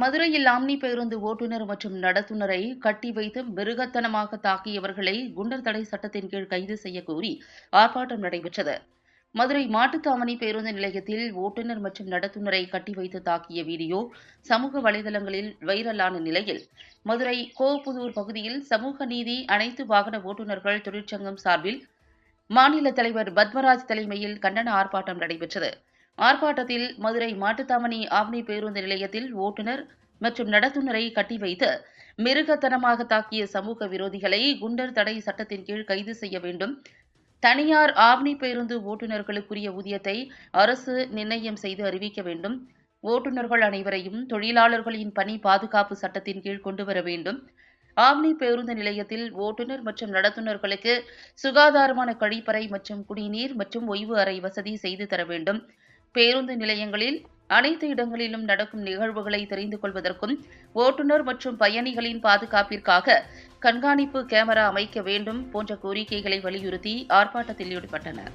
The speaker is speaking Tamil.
மதுரையில் ஆம்னி பேருந்து ஓட்டுநர் மற்றும் நடத்துனரை கட்டி வைத்து மிருகத்தனமாக தாக்கியவர்களை குண்டர் தடை சட்டத்தின் கீழ் கைது செய்ய கோரி ஆர்ப்பாட்டம் நடைபெற்றது. மதுரை மாட்டுத்தாமணி பேருந்து நிலையத்தில் ஓட்டுநர் மற்றும் நடத்துனரை கட்டி வைத்து தாக்கிய வீடியோ சமூக வலைதளங்களில் வைரலான நிலையில் மதுரை கோபுதூர் பகுதியில் சமூக நீதி அனைத்து வாகன ஓட்டுநர்கள் தொழிற்சங்கம் சார்பில் மாநில தலைவர் பத்மராஜ் தலைமையில் கண்டன ஆர்ப்பாட்டம் நடைபெற்றது. ஆர்ப்பாட்டத்தில் மதுரை மாட்டுத்தாமணி ஆவணி பேருந்து நிலையத்தில் ஓட்டுநர் மற்றும் நடத்துனரை கட்டி வைத்து மிருகத்தனமாக தாக்கிய சமூக விரோதிகளை குண்டர் தடை சட்டத்தின் கீழ் கைது செய்ய வேண்டும். தனியார் ஆவணி பேருந்து ஓட்டுநர்களுக்குரிய ஊதியத்தை அரசு நிர்ணயம் செய்து அறிவிக்க வேண்டும். ஓட்டுநர்கள் அனைவரையும் தொழிலாளர்களின் பணி பாதுகாப்பு சட்டத்தின் கீழ் கொண்டு வர வேண்டும். ஆம்னி பேருந்து நிலையத்தில் ஓட்டுநர் மற்றும் நடத்துனர்களுக்கு சுகாதாரமான கழிப்பறை மற்றும் குடிநீர் மற்றும் ஓய்வு அறை வசதி செய்து தர வேண்டும். பேருந்து நிலையங்களில் அனைத்து இடங்களிலும் நடக்கும் நிகழ்வுகளை தெரிந்து கொள்வதற்கும் ஓட்டுநர் மற்றும் பயணிகளின் பாதுகாப்பிற்காக கண்காணிப்பு கேமரா அமைக்க வேண்டும் போன்ற கோரிக்கைகளை வலியுறுத்தி ஆர்ப்பாட்டத்தில் ஈடுபட்டனர்.